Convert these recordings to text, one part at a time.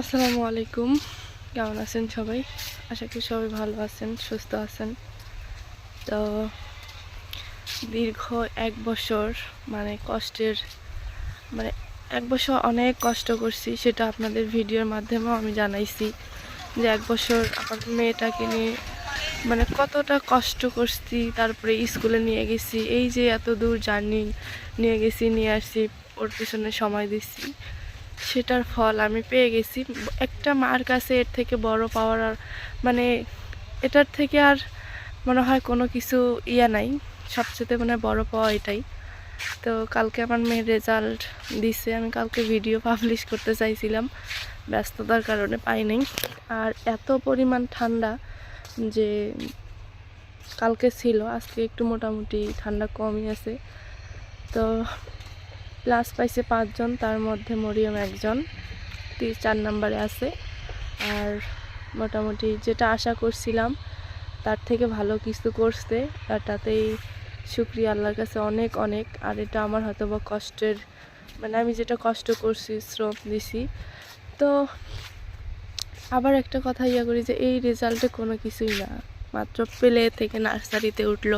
আসসালামু আলাইকুম। কেমন আছেন সবাই? আশা করি সবাই ভালো আছেন, সুস্থ আছেন। তো দীর্ঘ এক বছর মানে কষ্টের মানে এক বছর অনেক কষ্ট করছি, সেটা আপনাদের ভিডিওর মাধ্যমেও আমি জানাইছি যে এক বছর আমার মেয়েটাকে নিয়ে মানে কতটা কষ্ট করছি, তারপরে স্কুলে নিয়ে গেছি, এই যে এত দূর জার্নি নিয়ে গেছি, নিয়ে আসছি, ওর পিছনে সময় দিচ্ছি। সেটার ফল আমি পেয়ে গেছি। একটা মার কাছে এর থেকে বড় পাওয়ার আর মানে এটার থেকে আর মনে হয় কোনো কিছু ইয়া নাই। সবচেয়ে মানে বড় পাওয়া এটাই। তো কালকে আমার মেয়ের রেজাল্ট দিছে। আমি কালকে ভিডিও পাবলিশ করতে চাইছিলাম। ব্যস্ততার কারণে পাই নাই। আর এত পরিমাণ ঠান্ডা যে কালকে ছিল, আজকে একটু মোটামুটি ঠান্ডা কমই আছে। তো প্লাস পাইছে পাঁচজন, তার মধ্যে মরিয়ম একজন। চার নাম্বারে আছে। আর মোটামুটি যেটা আশা করছিলাম, তার থেকে ভালো কিছু করছে। আর তাতেই শুক্রিয়া আল্লাহর কাছে অনেক অনেক। আর এটা আমার হয়তো বা কষ্টের মানে আমি যেটা কষ্ট করছি, শ্রম দিছি। তো আবার একটা কথা ইয়া করি যে, এই রেজাল্টে কোনো কিছুই না। মাত্র পেলে থেকে নার্সারিতে উঠল।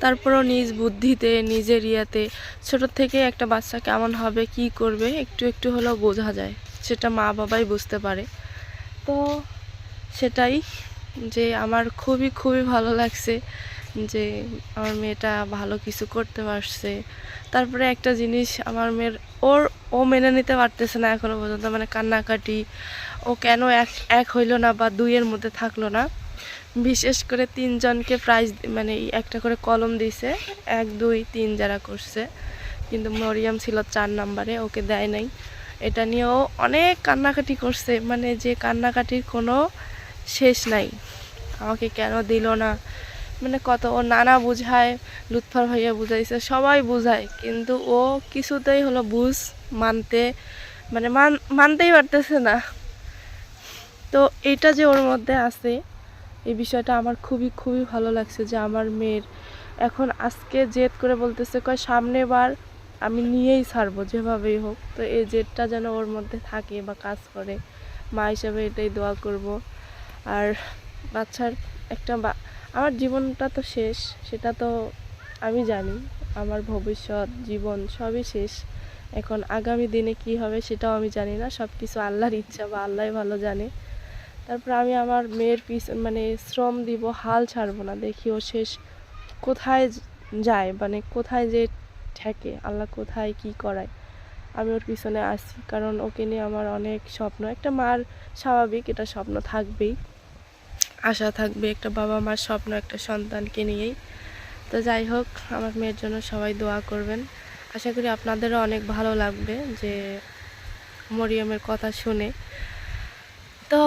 তারপরও নিজ বুদ্ধিতে, নিজের ইয়াতে। ছোট থেকে একটা বাচ্চা কেমন হবে, কি করবে, একটু একটু হলেও বোঝা যায়। সেটা মা বাবাই বুঝতে পারে। তো সেটাই যে আমার খুবই খুবই ভালো লাগছে যে আমার মেয়েটা ভালো কিছু করতে পারছে। তারপরে একটা জিনিস আমার মেয়ের ওর, ও মেনে নিতে পারতেছে না এখনও পর্যন্ত। মানে কান্নাকাটি, ও কেন এক এক হইল না বা দুইয়ের মধ্যে থাকল না। বিশেষ করে তিনজনকে প্রাইজ মানে একটা করে কলম দিছে। এক, দুই, তিন যারা করছে। কিন্তু মরিয়াম ছিল চার নাম্বারে, ওকে দেয় নাই। এটা নিয়েও অনেক কান্নাকাটি করছে। মানে যে কান্নাকাটির কোনো শেষ নাই। আমাকে কেন দিল না? মানে কত, ও নানা বুঝায়, লুৎফর ভাইয়া বুঝাইছে, সবাই বুঝায়। কিন্তু ও কিছুতেই হলো বুঝ মানতে মানে মান মানতেই পারতেছে না। তো এইটা যে ওর মধ্যে আছে এই বিষয়টা আমার খুবই খুবই ভালো লাগছে যে আমার মেয়ের। এখন আজকে জেদ করে বলতেছে, কয় সামনে বার আমি নিয়েই ছাড়বো, যেভাবেই হোক। তো এই জেদটা যেন ওর মধ্যে থাকে বা কাজ করে, মা হিসাবে এটাই দোয়া করব। আর বাচ্চার একটা বা- আমার জীবনটা তো শেষ, সেটা তো আমি জানি। আমার ভবিষ্যৎ, জীবন সবই শেষ। এখন আগামী দিনে কি হবে সেটাও আমি জানি না। সব কিছু আল্লাহর ইচ্ছা বা আল্লাহ ভালো জানে। তারপর আমি আমার মেয়ের পিস মানে শ্রম দিব, হাল ছাড়বো না, দেখি ও শেষ কোথায় যায় মানে কোথায় যে ঠেকে, আল্লাহ কোথায় কি করায়। আমি ওর পিছনে আসি কারণ ওকে নিয়ে আমার অনেক স্বপ্ন, একটা মার স্বাভাবিক, এটা স্বপ্ন থাকবেই। আশা থাকবে, একটা বাবা মার স্বপ্ন, একটা সন্তানকে নিয়েই। তো যাই হোক, আমার মেয়ের জন্য সবাই দোয়া করবেন। আশা করি আপনাদেরও অনেক ভালো লাগবে যে মরিয়মের কথা শুনে। তো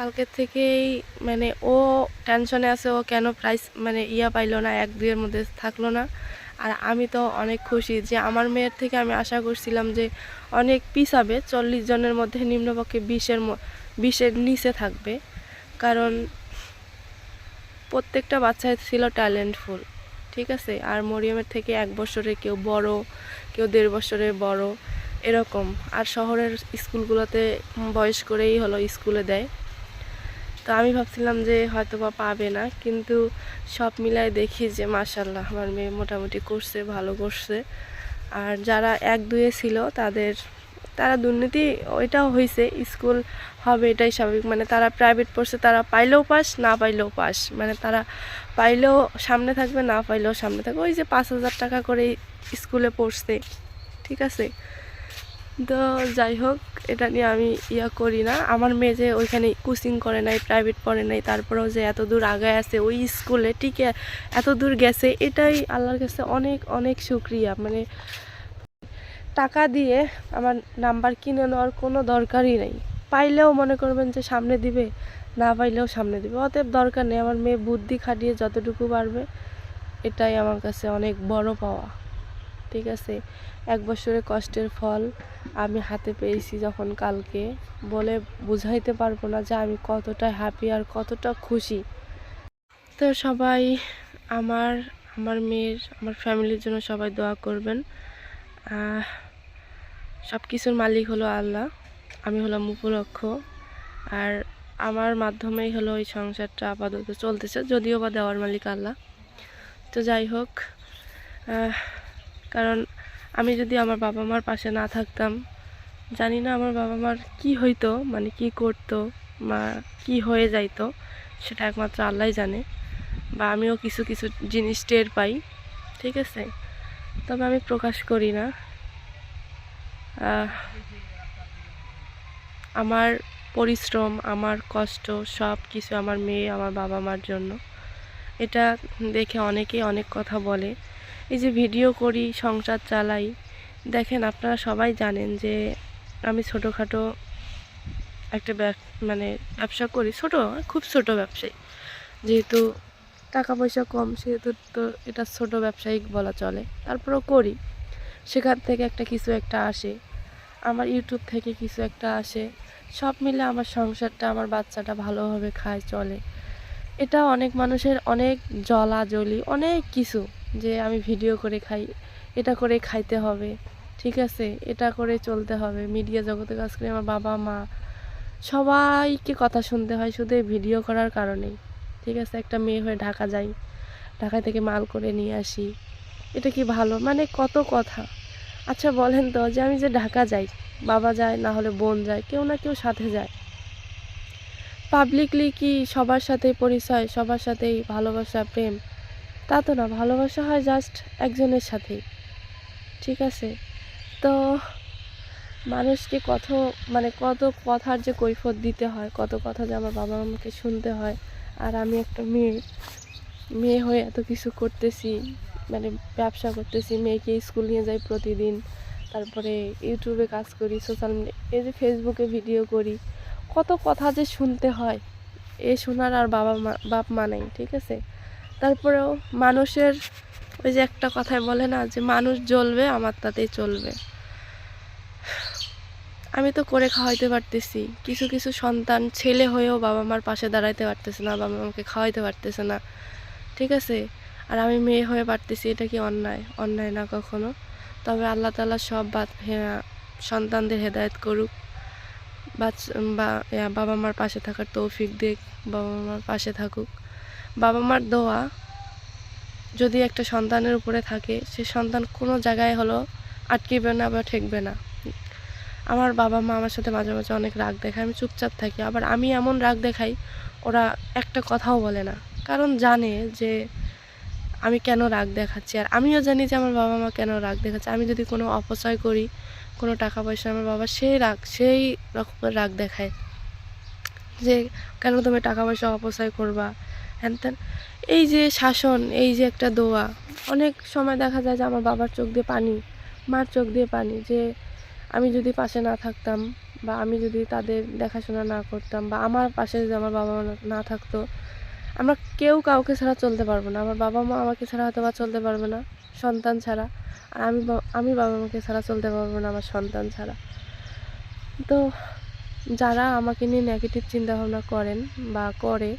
কালকে থেকেই মানে ও টেনশনে আছে, ও কেন প্রাইস মানে ইয়া পাইলো না, এক দুইয়ের মধ্যে থাকল না। আর আমি তো অনেক খুশি যে আমার মেয়ের থেকে আমি আশা করছিলাম যে অনেক পিছাবে, চল্লিশ জনের মধ্যে নিম্নপক্ষে বিশের বিশের নিচে থাকবে। কারণ প্রত্যেকটা বাচ্চাই ছিল ট্যালেন্টফুল ঠিক আছে? আর মরিয়মের থেকে এক বছরে কেউ বড়, কেউ দেড় বছরে বড়, এরকম। আর শহরের স্কুলগুলোতে বয়স করেই হলো স্কুলে দেয়। তো আমি ভাবছিলাম যে হয়তো বা পাবে না, কিন্তু সব মিলায় দেখি যে মাসাল্লাহ আমার মেয়ে মোটামুটি করছে, ভালো করছে। আর যারা এক দুয়ে ছিল তাদের, তারা দুর্নীতি ওইটাও হয়েছে স্কুল হবে এটাই স্বাভাবিক। মানে তারা প্রাইভেট পড়ছে, তারা পাইলেও পাস, না পাইলেও পাস। মানে তারা পাইলেও সামনে থাকবে, না পাইলেও সামনে থাকবে। ওই যে পাঁচ হাজার টাকা করে স্কুলে পড়ছে, ঠিক আছে? তো যাই হোক, এটা নিয়ে আমি ইয়া করি না। আমার মেয়ে যে ওইখানে কোচিং করে নাই প্রাইভেট পড়ে নাই, তারপরেও যে এত দূর আগায় আছে, ওই স্কুলে টিকে এত দূর গেছে, এটাই আল্লাহর কাছে অনেক অনেক শুক্রিয়া। মানে টাকা দিয়ে আমার নাম্বার কিনে নেওয়ার কোনো দরকারই নেই। পাইলেও মনে করবেন যে সামনে দিবে, না পাইলেও সামনে দিবে। অতএব দরকার নেই, আমার মেয়ে বুদ্ধি খাটিয়ে যতটুকু পারবে, এটাই আমার কাছে অনেক বড় পাওয়া। ঠিক আছে, এক বছরের কষ্টের ফল আমি হাতে পেয়েছি যখন কালকে। বলে বুঝাইতে পারব না যে আমি কতটা হ্যাপি আর কতটা খুশি। তো সবাই, আমার আমার মেয়ের, আমার ফ্যামিলির জন্য সবাই দোয়া করবেন। সব কিছুর মালিক হলো আল্লাহ, আমি হলাম উপলক্ষ আর আমার মাধ্যমেই হলো এই সংসারটা আপাতত চলতেছে, যদিও বা দেওয়ার মালিক আল্লাহ। তো যাই হোক কারণ আমি যদি আমার বাবা মার পাশে না থাকতাম, জানি না আমার বাবা মার কি হইতো মানে কি করতো মা কি হয়ে যাইতো, সেটা একমাত্র আল্লাহই জানে, বা আমিও কিছু কিছু জিনিস টের পাই, ঠিক আছে? তবে আমি প্রকাশ করি না। আমার পরিশ্রম, আমার কষ্ট সব কিছু আমার মেয়ে, আমার বাবা মার জন্য। এটা দেখে অনেকেই অনেক কথা বলে। এই যে ভিডিও করি, সংসার চালাই। দেখেন, আপনারা সবাই জানেন যে আমি ছোটোখাটো একটা মানে ব্যবসা করি। ছোট, খুব ছোট ব্যবসায়ী। যেহেতু টাকা পয়সা কম, সেহেতু তো এটা ছোট ব্যবসায়িক বলা চলে। তারপরেও করি। সেখান থেকে একটা কিছু একটা আসে। আমার ইউটিউব থেকে কিছু একটা আসে। সব মিলে আমার সংসারটা, আমার বাচ্চাটা ভালোভাবে খায়, চলে। এটা অনেক মানুষের অনেক জলাজলি অনেক কিছু। যে আমি ভিডিও করে খাই, এটা করে খাইতে হবে, ঠিক আছে? এটা করে চলতে হবে। মিডিয়া জগতে কাজ করে আমার বাবা, মা, সবাইকে কথা শুনতে হয় শুধু ভিডিও করার কারণেই, ঠিক আছে? একটা মেয়ে হয়ে ঢাকা যাই ঢাকা থেকে মাল করে নিয়ে আসি। এটা কি ভালো? মানে কত কথা। আচ্ছা বলেন তো, যে আমি যে ঢাকা যাই, বাবা যায়, না হলে বোন যায়, কেউ না কেউ সাথে যায়। পাবলিকলি কি সবার সাথে পরিচয়, সবার সাথেই ভালোবাসা, প্রেম? তা তো না, ভালোবাসা হয় জাস্ট একজনের সাথেই। ঠিক আছে? তো মানুষকে কত মানে কত কথার যে কৈফত দিতে হয়, কত কথা যে আমার বাবা মাকে শুনতে হয়। আর আমি একটা মেয়ে মেয়ে হয়ে এত কিছু করতেছি মানে ব্যবসা করতেছি, মেয়েকে স্কুল নিয়ে যাই প্রতিদিন, তারপরে ইউটিউবে কাজ করি সোশ্যাল মিডিয়া এই যে ফেসবুকে ভিডিও করি, কত কথা যে শুনতে হয়, এ শোনার আর বাবা মা, বাপ মা নেই, ঠিক আছে? তারপরেও মানুষের ওই যে একটা কথায় বলে না যে মানুষ জ্বলবে, আমার তাতেই চলবে। আমি তো করে খাওয়াইতে পারতেছি। কিছু কিছু সন্তান ছেলে হয়েও বাবা মার পাশে দাঁড়াইতে পারতেছে না, বাবা মাকে খাওয়াইতে পারতেছে না। ঠিক আছে? আর আমি মেয়ে হয়ে পারতেছি, এটা কি অন্যায়? অন্যায় না কখনো। তবে আল্লাহ তালা সব সন্তানদের হেদায়ত করুক। বাচ্চা বা বাবা মার পাশে থাকার তৌফিক দিক, বাবা মার পাশে থাকুক। বাবা মার দোয়া যদি একটা সন্তানের উপরে থাকে, সে সন্তান কোনো জায়গায় হলো আটকিবে না বা ঠেকবে না। আমার বাবা মা আমার সাথে মাঝে মাঝে অনেক রাগ দেখায়, আমি চুপচাপ থাকি। আবার আমি এমন রাগ দেখাই, ওরা একটা কথাও বলে না। কারণ জানে যে আমি কেন রাগ দেখাচ্ছি। আর আমিও জানি যে আমার বাবা মা কেন রাগ দেখাচ্ছে। আমি যদি কোনো অপচয় করি, কোনো টাকা পয়সা আমার বাবা সেই রাগ, সেই রকমের রাগ দেখায়। যে কেন তুমি টাকা পয়সা অপচয় করবা? হ্যান ত্যান। এই যে শাসন, এই যে একটা দোয়া। অনেক সময় দেখা যায় যে আমার বাবার চোখ দিয়ে পানি, মার চোখ দিয়ে পানি, যে আমি যদি পাশে না থাকতাম বা আমি যদি তাদের দেখাশোনা না করতাম বা আমার পাশে যদি আমার বাবা মা না- থাকতো, আমরা কেউ কাউকে ছাড়া চলতে পারব না। আমার বাবা মা আমাকে ছাড়া হয়তো বা চলতে পারবে না, সন্তান ছাড়া। আর আমি আমি বাবা মাকে ছাড়া চলতে পারব না আমার সন্তান ছাড়া। তো যারা আমাকে নিয়ে নেগেটিভ চিন্তাভাবনা করেন বা করে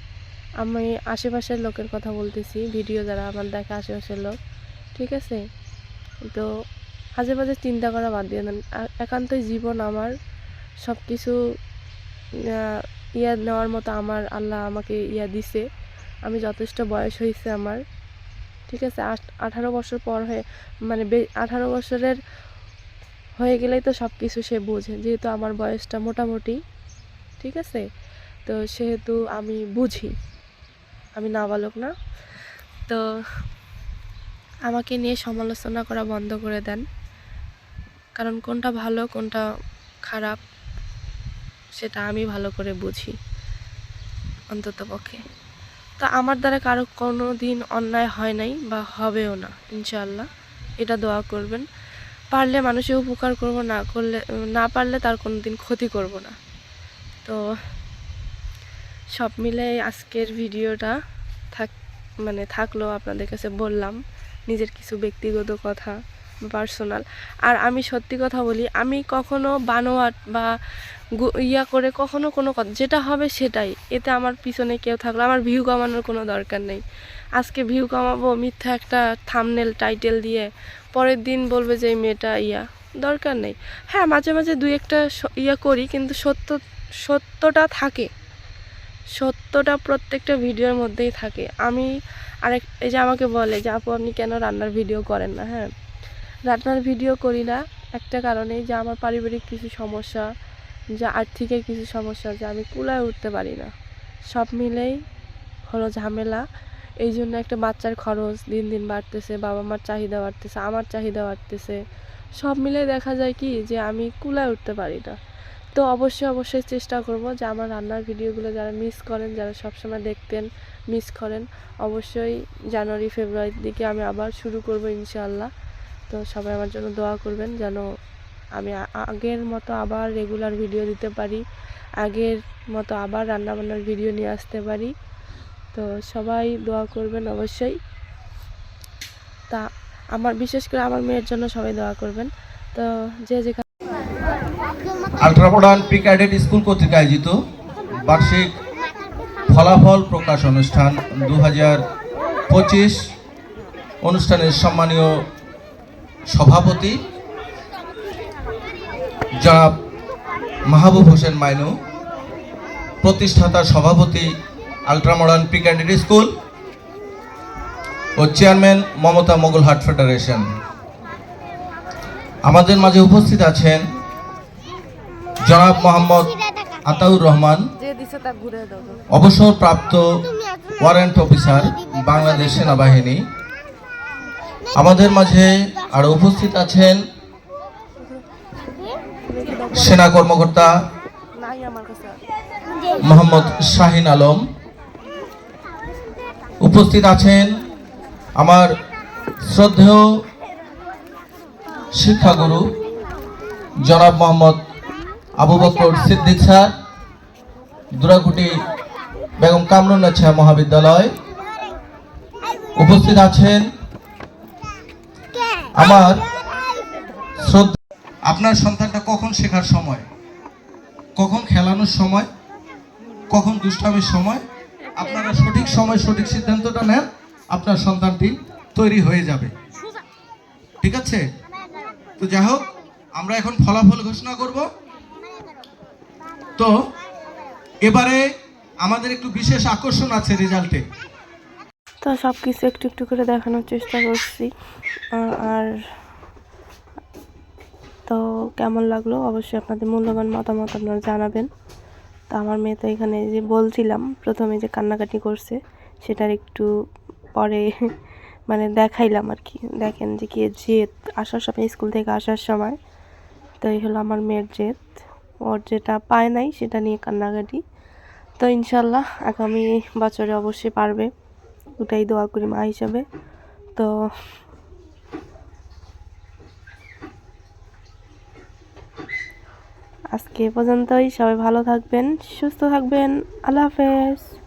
আমি আশেপাশের লোকের কথা বলতেছি, ভিডিও যারা আমার দেখে আশেপাশের লোক, ঠিক আছে? তো আজে বাজে চিন্তা করা বাদ দিয়ে দেন। একান্তই জীবন আমার সব কিছু ইয়া নেওয়ার মতো আমার আল্লাহ আমাকে ইয়া দিছে। আমি যথেষ্ট বয়স হয়েছে আমার, ঠিক আছে? আঠারো বছর পর হয়ে মানে আঠারো বছরের হয়ে গেলেই তো সব কিছু সে বোঝে, যেহেতু আমার বয়সটা মোটামুটি, ঠিক আছে? তো সেহেতু আমি বুঝি। আমি নাবালক না। তো আমাকে নিয়ে সমালোচনা করা বন্ধ করে দেন। কারণ কোনটা ভালো, কোনটা খারাপ, সেটা আমি ভালো করে বুঝি অন্তত পক্ষে। তো আমার দ্বারা কারও কোনো দিন অন্যায় হয় নাই বা হবেও না ইনশাল্লাহ এটা দোয়া করবেন। পারলে মানুষের উপকার করব, না করলে, না পারলে তার কোনো দিন ক্ষতি করব না। তো সব মিলে আজকের ভিডিওটা থাক মানে থাকল আপনাদের কাছে বললাম, নিজের কিছু ব্যক্তিগত কথা পার্সোনাল আর আমি সত্যি কথা বলি, আমি কখনো বানোয়াট বা ইয়া করে কখনো কোনো কথা যেটা হবে সেটাই। এতে আমার পিছনে কেউ থাকল আমার ভিউ কমানোর কোনো দরকার নেই। আজকে ভিউ কমাবো মিথ্যা একটা থামনেল টাইটেল দিয়ে, পরের দিন বলবে যে মেয়েটা ইয়া, দরকার নেই। হ্যাঁ মাঝে মাঝে দুই একটা ইয়ে করি, কিন্তু সত্য, সত্যটা থাকে। সত্যটা প্রত্যেকটা ভিডিওর মধ্যেই থাকে। আমি আরেক এই যে আমাকে বলে যে, আপু, আপনি কেন রান্নার ভিডিও করেন না? হ্যাঁ রান্নার ভিডিও করি না। একটা কারণে যে, আমার পারিবারিক কিছু সমস্যা, যে, আর্থিকের কিছু সমস্যা, যে, আমি কুলায় উঠতে পারি না। সব মিলেই হলো ঝামেলা। এই জন্য একটা বাচ্চার খরচ দিন দিন বাড়তেছে বাবা মার চাহিদা বাড়তেছে, আমার চাহিদা বাড়তেছে। সব মিলে দেখা যায় কি, যে, আমি কুলায় উঠতে পারি না। তো অবশ্যই অবশ্যই চেষ্টা করব যে আমার রান্নার ভিডিওগুলো যারা মিস করেন, যারা সবসময় দেখতেন মিস করেন, অবশ্যই জানুয়ারি, ফেব্রুয়ারির দিকে আমি আবার শুরু করব ইনশাআল্লাহ। তো সবাই আমার জন্য দোয়া করবেন যেন আমি আগের মতো আবার রেগুলার ভিডিও দিতে পারি, আগের মতো আবার রান্নাবান্নার ভিডিও নিয়ে আসতে পারি। তো সবাই দোয়া করবেন অবশ্যই। তা আমার, বিশেষ করে আমার মেয়ের জন্য সবাই দোয়া করবেন। তো যে যেখানে আল্ট্রামডার্ন প্রি ক্যাডেট স্কুল কর্তৃক আয়োজিত বার্ষিক ফলাফল প্রকাশ অনুষ্ঠান দু পঁচিশ অনুষ্ঠানের সম্মানীয় সভাপতি জনাব মাহবুব হোসেন মাইনু, প্রতিষ্ঠাতা সভাপতি আল্ট্রামডার্ন প্রি ক্যাডেট স্কুল ও চেয়ারম্যান মমতা মোগল মোগলহাট ফেডারেশন। আমাদের মাঝে উপস্থিত আছেন জনাব মোহাম্মদ আতাউর রহমান অবসরপ্রাপ্ত ওয়ারেন্ট অফিসার বাংলাদেশ সেনাবাহিনী। আমাদের মাঝে আরও উপস্থিত আছেন সেনা কর্মকর্তা মোহাম্মদ শাহিন আলম। উপস্থিত আছেন আমার শ্রদ্ধেয় শিক্ষাগুরু জনাব মোহাম্মদ আবু বকর সিদ্দিক স্যার দুরাকুটি বেগম কামরুন্নেছা মহাবিদ্যালয় উপস্থিত আছেন। আমার শ্রদ্ধা আপনার সন্তানটা কখন শেখার সময়? কখন খেলানোর সময়? কখন দুষ্টামির সময়? আপনারা সঠিক সময় সঠিক সিদ্ধান্তটা নেন আপনার সন্তানটি তৈরি হয়ে যাবে। ঠিক আছে? তো যাই হোক আমরা এখন ফলাফল ঘোষণা করব। তো এবারে আমাদের একটু বিশেষ আকর্ষণ আছে রেজাল্টে। তো সব কিছু একটু একটু করে দেখানোর চেষ্টা করছি। আর তো কেমন লাগল? অবশ্যই আপনাদের মূল্যবান মতামত আপনারা জানাবেন। তো আমার মেয়ে তো এখানে যে বলছিলাম, প্রথমে যে কান্নাকাটি করছে, সেটার একটু পরে মানে দেখাইলাম আর কি। দেখেন যে কি জেদ। আসার সময়, স্কুল থেকে আসার সময়, তো এই হলো আমার মেয়ের জেদ। ওর যেটা পায় নাই সেটা নিয়ে কান্নাকাটি। তো ইনশাল্লাহ আগামী বছরে অবশ্যই পারবে। ওটাই দোয়া করি মা হিসাবে। তো আজকে পর্যন্তই। সবাই ভালো থাকবেন, সুস্থ থাকবেন। আল্লাহ হাফেজ।